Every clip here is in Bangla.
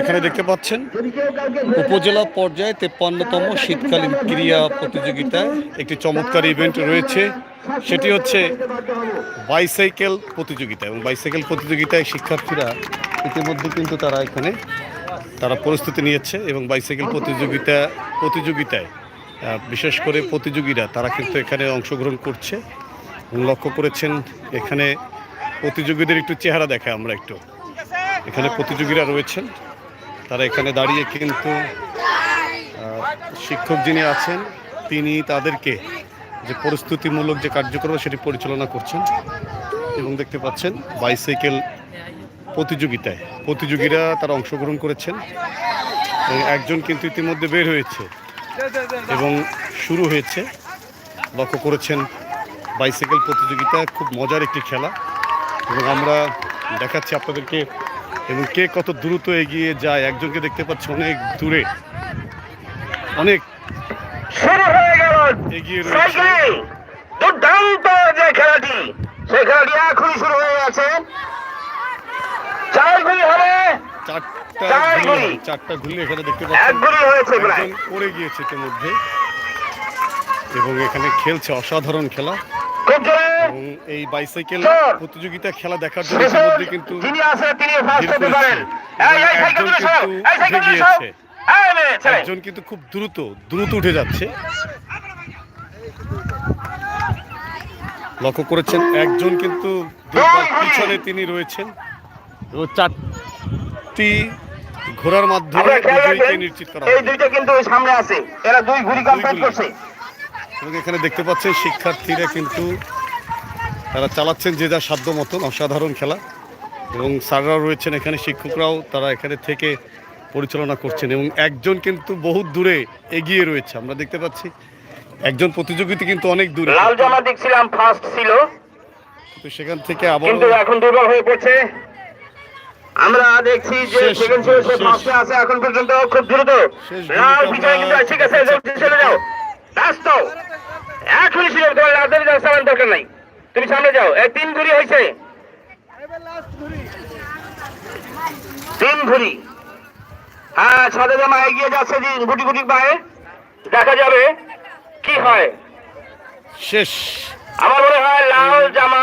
এখানে দেখতে পাচ্ছেন উপজেলা পর্যায়ে তেপ্পান্নতম শীতকালীন ক্রীড়া প্রতিযোগিতায় একটি চমৎকার ইভেন্ট রয়েছে। সেটি হচ্ছে বাইসাইকেল প্রতিযোগিতা এবং বাইসাইকেল প্রতিযোগিতায় শিক্ষার্থীরা ইতিমধ্যে কিন্তু তারা এখানে, তারা প্রস্তুতি নিয়েছে এবং বাইসাইকেল প্রতিযোগিতা, প্রতিযোগিতায় বিশেষ করে প্রতিযোগীরা তারা কিন্তু এখানে অংশগ্রহণ করছে লক্ষ্য করেছেন এখানে প্রতিযোগীদের একটু চেহারা দেখায় আমরা একটু। এখানে প্রতিযোগীরা রয়েছেন। তারা এখানে দাঁড়িয়ে কিন্তু শিক্ষক যিনি আছেন, তিনি তাদেরকে যে প্রস্তুতিমূলক যে কার্যক্রম সেটি পরিচালনা করছেন এবং দেখতে পাচ্ছেন বাইসাইকেল প্রতিযোগিতায়। প্রতিযোগীরা তারা অংশগ্রহণ করেছেন একজন কিন্তু ইতিমধ্যে বের হয়েছে এবং শুরু হয়েছে, লক্ষ্য করেছেন বাইসাইকেল প্রতিযোগিতা। খুব মজার একটি খেলা এবং আমরা দেখাচ্ছি আপনাদেরকে এবং কে কত দ্রুত এগিয়ে যায় একজনকে দেখতে পাচ্ছি অনেক দূরে। অনেক শুরু এগিয়ে রয়েছে। দুর্দান্ত যে খেলাটি সেই খেলাটি এখনই শুরু হয়ে গেছে। চার গুলি হবে। চারটা চার গুলি। চারটা ঘুরলে এখানে দেখতে এক পাচ্ছেন গুলি হয়েছে প্রায়। পড়ে গিয়েছে ইতিমধ্যে। এবং এখানে খেলছে অসাধারণ খেলা। এই বাইসাইকেল প্রতিযোগিতা খেলা দেখার জন্য ইতিমধ্যে কিন্তু একজন কিন্তু উঠে গিয়েছে। এই মেয়ে ছেলে। একজন কিন্তু খুব দ্রুত দ্রুত উঠে যাচ্ছে। লক্ষ্য করেছেন একজন কিন্তু দুবার পিছনে তিনি রয়েছেন। এবং চারটি ঘোড়ার মাধ্যমে নিশ্চিত করা এই দুইটা কিন্তু সামনে আছে। এরা দুই ঘুরি কমপ্লিট করছে। এবং এখানে দেখতে পাচ্ছেন শিক্ষার্থীরা কিন্তু তারা চালাচ্ছেন যে যার সাধ্য মতন অসাধারণ খেলা। এবং স্যাররাও রয়েছেন এখানে শিক্ষকরাও তারা এখানে থেকে পরিচালনা করছেন। এবং একজন কিন্তু বহু দূরে এগিয়ে রয়েছে। আমরা দেখতে পাচ্ছি একজন প্রতিযোগিতা কিন্তু অনেক দূরে। লাল জামা দেখছিলাম ফার্স্ট ছিল। কিন্তু সেখান থেকে আবার কিন্তু এখন দুর্বল হয়ে পড়ছে। আমরা দেখছি যে সেকেন্ড ছিল সে ফার্স্টে আছে এখন পর্যন্ত খুব দ্রুত। লাল পিছনে কিন্তু ঠিক আছে চলে যাও। ব্যস্ত। এখনই ছিল তোমার যাওয়ার সামান দরকার নাই। তুমি সামনে যাও। এই তিন ঘুরি হয়েছে। তিন ঘুরি হ্যাঁ সাদা জামা এগিয়ে যাচ্ছে গুটি গুটি পায়ে। দেখা যাবে কি হয়। শেষ। আমার মনে হয় লাল জামা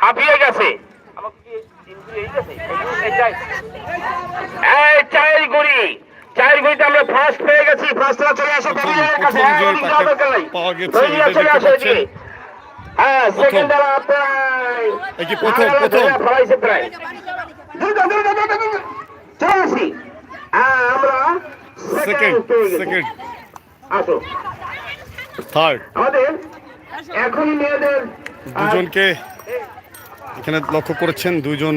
হাঁপিয়ে গেছে। এই চায়ের গুড়ি চায়ের গুড়িতে আমরা ফার্স্ট পেয়ে গেছি। ফার্স্টরা চলে আসো প্রথম- কাছে। হ্যাঁ, যে ওদিকে যাওয়ার দরকার নাই। চলে আসো এদিকে। হ্যাঁ সেকেন্ডার প্রায়। এই যে প্রথম, প্রথম। ফলাইছে প্রায়। দ্রুত, দ্রুত, দ্রুত, দ্রুত। চলে আসি। হ্যাঁ, আমরা সেকেন্ড সেকেন্ড। সেকেন্ড আসো। থার্ড আমাদের এখনই মেয়েদের দুজনকে এখানে লক্ষ্য করেছেন দুজন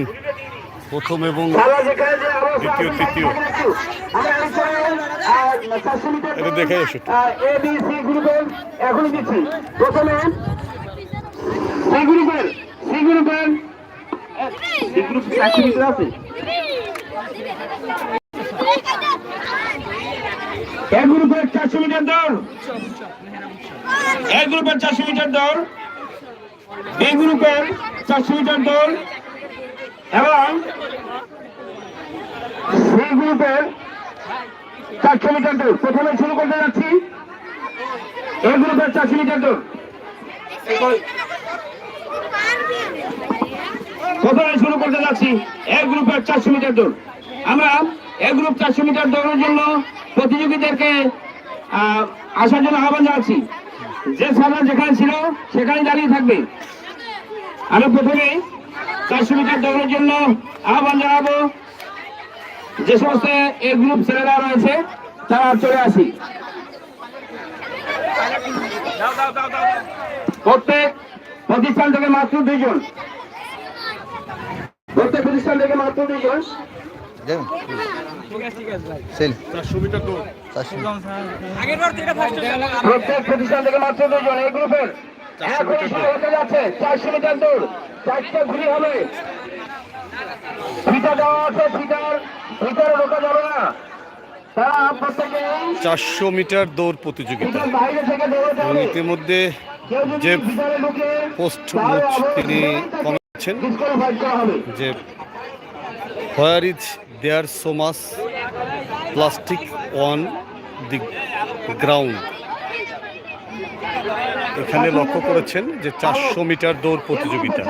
প্রথম এবং দ্বিতীয়, তৃতীয়। এটা দেখে এসো। C গ্রুপের দিচ্ছি। প্রথমে সি গ্রুপের সি গ্রুপের সি গ্রুপ চারশো মিটার আছে। এ গ্রুপের চারশো মিটার দৌড় এ গ্রুপের চারশো মিটার দৌড় বি গ্রুপের চারশো মিটার দৌড় এবং সেই গ্রুপের মিটার দৌড় প্রথমে শুরু করতে যাচ্ছি। এ গ্রুপের চারশো মিটার দৌড় প্রথমে শুরু করতে যাচ্ছি এক গ্রুপের চারশো মিটার দৌড় আমরা এক গ্রুপ চারশো মিটার দৌড়ের জন্য প্রতিযোগীদেরকে আসার জন্য আহ্বান জানাচ্ছি। যে সাধারণ যেখানে ছিল সেখানে দাঁড়িয়ে থাকবে। আমি প্রথমে চারশো মিটার দৌড়ের জন্য আহ্বান জানাব। যে সমস্ত এ গ্রুপ ছেলেরা রয়েছে তারা চলে আসি। প্রত্যেক প্রতিষ্ঠান থেকে মাত্র দুইজন। প্রত্যেক প্রতিষ্ঠান থেকে মাত্র দৌড় প্রত্যেক প্রতিষ্ঠান থেকে মাত্র দুজন এই গ্রুপের এখন হতে চারশো মিটার দৌড় চারটে ঘুরি হবে। ফিটা দেওয়া আছে ফিটার। ভিতরে ঢোকা যাবে না। তারা প্রত্যেকে চারশো মিটার দৌড় প্রতিযোগিতা। বাইরে থেকে ইতিমধ্যে যে পোস্ট তিনি কমেছেন যে where is there so much plastic on the ground. এখানে লক্ষ্য করেছেন যে চারশো মিটার দৌড় প্রতিযোগিতা।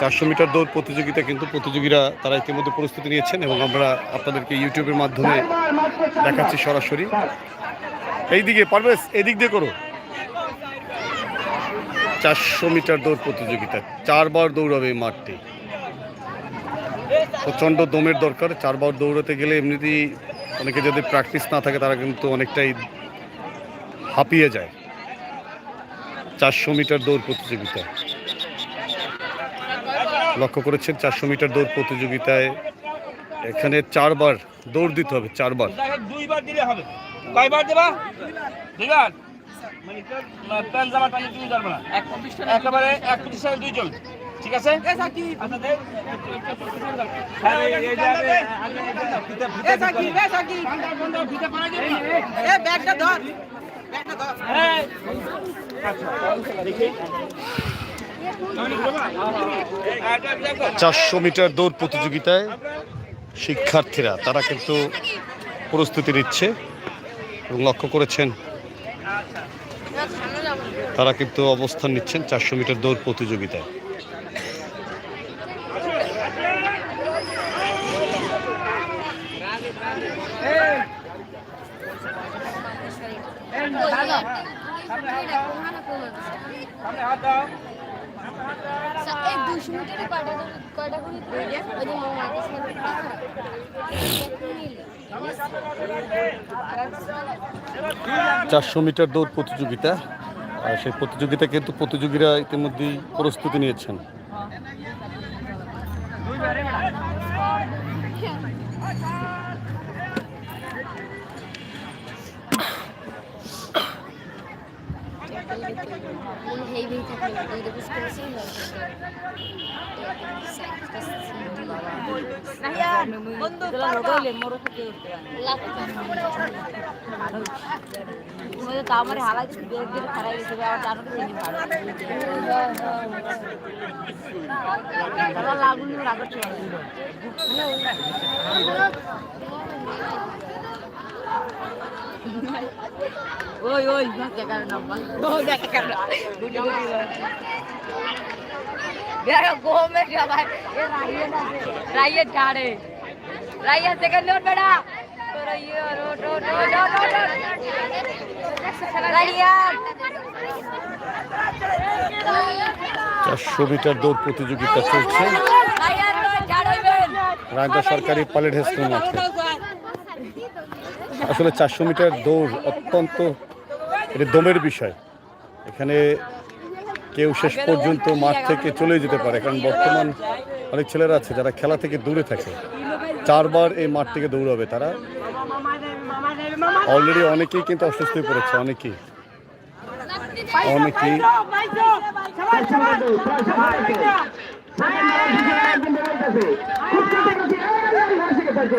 চারশো মিটার দৌড় প্রতিযোগিতা কিন্তু প্রতিযোগীরা তারা ইতিমধ্যে প্রস্তুতি নিয়েছেন এবং আমরা আপনাদেরকে ইউটিউবের মাধ্যমে দেখাচ্ছি সরাসরি। এইদিকে পারবেশ এদিক দিয়ে করো। চারশো মিটার দৌড় প্রতিযোগিতা, চারবার দৌড়াবে এই মাঠটি। প্রচণ্ড দমের দরকার, চারবার দৌড়াতে গেলে এমনিতেই অনেকে যদি প্র্যাকটিস না থাকে, তারা কিন্তু অনেকটাই হাঁপিয়ে যায়। চারশো মিটার দৌড় প্রতিযোগিতা লক্ষ্য করেছেন চারশো মিটার দৌড় প্রতিযোগিতায় এখানে চারবার দৌড় দিতে হবে চারবার দুইবার দিলে হবে কয়বার দেবা দুইবার মানে প্যান জামা টানি তুমি ধরবে না একেবারে এক প্রতিষ্ঠানে দুইজন ঠিক আছে আচ্ছা, চারশো মিটার দৌড় প্রতিযোগিতায় শিক্ষার্থীরা, তারা কিন্তু প্রস্তুতি নিচ্ছে এবং লক্ষ্য করেছেন, তারা কিন্তু অবস্থান নিচ্ছেন চারশো মিটার দৌড় প্রতিযোগিতায়। চারশো মিটার দৌড় প্রতিযোগিতা আর সেই প্রতিযোগিতা কিন্তু প্রতিযোগীরা ইতিমধ্যেই প্রস্তুতি নিয়েছেন। হেই ভেই থাকলে ওই দেখো স্পেসিং আমার হালাই বের দিয়ে খারাই গেছে আবার লাগুন লাগা ওই ওই দেখো গোমে সবাই। রাইয়ে না রাইয়ে ইয়ে রোট রোট রাইয়া চারশো মিটার দৌড় প্রতিযোগিতা চলছে। রায়দা সরকারি পাইলট হাই স্কুল মাঠে আসলে চারশো মিটার দৌড় অত্যন্ত, এটা দমের বিষয়। এখানে কেউ শেষ পর্যন্ত মাঠ থেকে চলে যেতে পারে, কারণ বর্তমান অনেক ছেলেরা আছে যারা খেলা থেকে দূরে থাকে। চারবার এই মাঠ থেকে দৌড়াবে তারা। অলরেডি অনেকেই কিন্তু অসুস্থ হয়ে পড়েছে, অনেকেই। অনেকেই।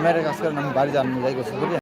মেয়ের কাজ করেন আমি বাড়ি যান যাই করছি